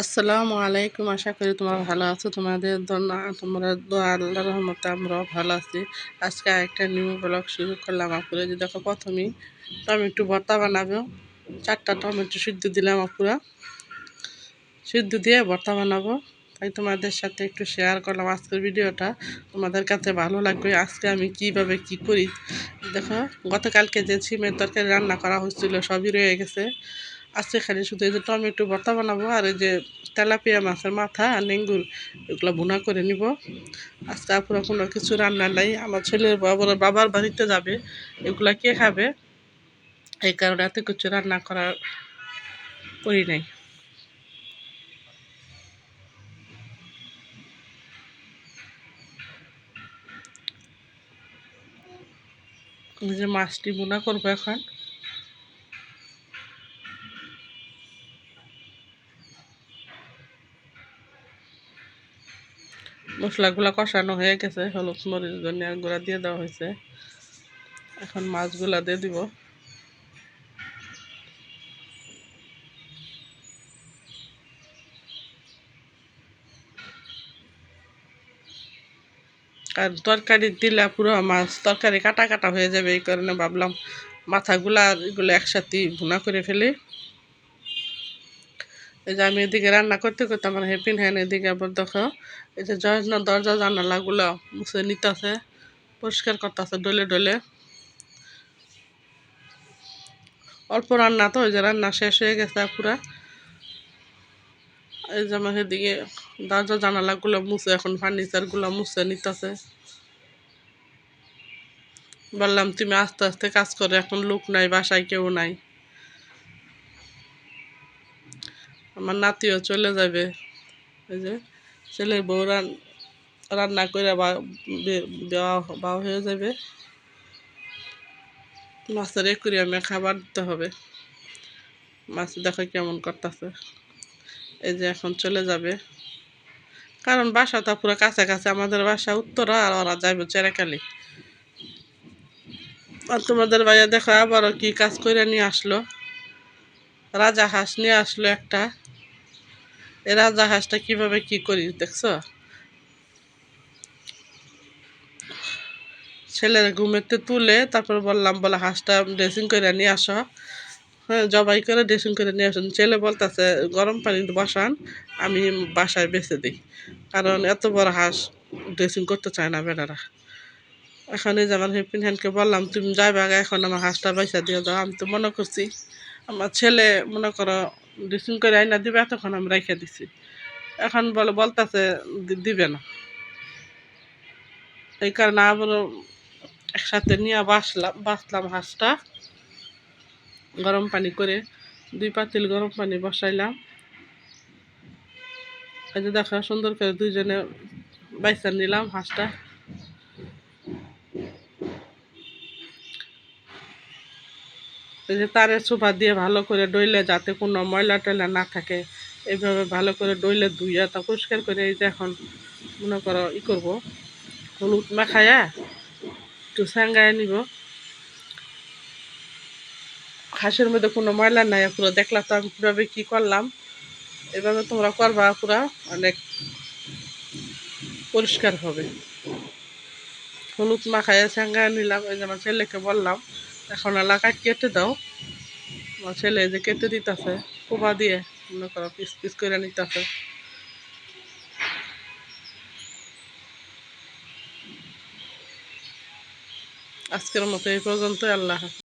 আসসালামু আলাইকুম। আশা করি তোমরা ভালো আছো। তোমাদের তোমরা আল্লাহ রহমতে আমরাও ভালো আছি। আজকে একটা নিউ ব্লগ শুরু করলাম আপুরে। যে দেখো প্রথমেই টমেটো ভর্তা বানাবো। চারটা টমেটো সিদ্ধ দিলাম আপুরা। সিদ্ধ দিয়ে ভর্তা বানাবো। তাই তোমাদের সাথে একটু শেয়ার করলাম আজকের ভিডিওটা। তোমাদের কাছে ভালো লাগবে আজকে আমি কীভাবে কি করি। দেখো, গতকালকে যে ছিমের তরকারি রান্না করা হচ্ছিল সবই রয়ে গেছে। আজকে খালি শুধু এই যে টমেটো ভর্তা বানাবো আর এই যে তেলাপিয়া মাছের মাথা আর নেঙ্গুর, এগুলো ভুনা করে নিব। আজকে আপুরা কোনো কিছু রান্না নাই। আমার ছেলের বাবার বাবার বাড়িতে যাবে, এগুলা কে খাবে? এই কারণে এত কিছু রান্না করার করি নাই। যে মাছটি বোনা করব এখন। মশলাগুলো কষানো হয়ে গেছে, হলুদ মরিচ ধনিয়া গুঁড়া দিয়ে দেওয়া হয়েছে। এখন মাছগুলা দিয়ে দিব। আর তরকারি দিলে পুরো মাছ, তরকারি কাটা কাটা হয়ে যাবে, এই কারণে ভাবলাম মাথাগুলা এগুলো একসাথে ভুনা করে ফেলি। এই যে আমি এদিকে রান্না করতে করতে আমার হ্যাপিন হ্যান এদিকে আবার দেখো, এই যে যত্ন দরজা জানালাগুলো মুছে নিতেছে, পরিষ্কার করতেছে ডলে ডলে। অল্প রান্না তো ওই যে রান্না শেষ হয়ে গেছে পুরা। এই যে আমার এদিকে দরজা জানালাগুলো মুছে, এখন ফার্নিচারগুলো মুছে নিতেছে। বললাম, তুমি আস্তে আস্তে কাজ করে, এখন লোক নাই, বাসায় কেউ নাই। আমার নাতিও চলে যাবে। এই যে ছেলের বউ রান্না করে বা হয়ে যাবে। মাছের একুরিয়ামে খাবার দিতে হবে। মাছ দেখো কেমন করতেছে। এই যে এখন চলে যাবে। কারণ বাসা তো পুরো কাছাকাছি আমাদের বাসা উত্তরা, আর ওরা যাবে চেরাকালি। আর তোমাদের ভাইয়া দেখো আবারও কি কাজ করে নিয়ে আসলো। রাজা হাঁস নিয়ে আসলো একটা। এই রাজা হাঁসটা কীভাবে কি করি, দেখছ? ছেলের ঘুমেতে তুলে তারপর বললাম, বলে হাঁসটা ড্রেসিং করে নিয়ে আসো। হ্যাঁ জবাই করে ড্রেসিং করে নিয়ে আসুন। ছেলে বলতেছে, গরম পানিতে বসান, আমি বাসায় বেছে দিই। কারণ এত বড় হাঁস ড্রেসিং করতে চায় না বেড়ারা। এখন এই যে আমার হেপিন হ্যান্ডকে বললাম, তুমি আগে, এখন আমার হাঁসটা পয়সা দিয়ে দাও আমি তো মনে করছি, আমার ছেলে মনে করো ড্রেসিং করে আইনা দিবে, এতক্ষণ আমি রেখে দিছি। এখন বলে, বলতেছে দিবে না। এই কারণে আবার একসাথে নিয়ে বাসলাম বাসলাম হাঁসটা। গরম পানি করে দুই পাতিল গরম পানি বসাইলাম। এই যে দেখা, সুন্দর করে দুইজনে বাইসা নিলাম হাঁসটা। যে তারের সোফা দিয়ে ভালো করে ডইলে যাতে কোনো ময়লা টয়লা না থাকে, এইভাবে ভালো করে ডইলে ধুইয়া তা পরিষ্কার করে এই যে এখন মনে করো ই করব, হলুদ মাখায়া একটু স্যাঙ্গায় নিব। হাঁসের মধ্যে কোনো ময়লা নাই, পুরো দেখলাম তো আমি কীভাবে কী করলাম। এভাবে তোমরা করবা, পুরা অনেক পরিষ্কার হবে। হলুদ মাখায় স্যাঙ্গায় নিলাম, এই যে আমার ছেলেকে বললাম। এখন এলাকা কেটে দাও। আমার ছেলে যে কেটে দিতেছে, কোবা দিয়ে, মনে করো, পিস পিস করে নিতেছে। আজকের মতো এই পর্যন্ত আল্লাহ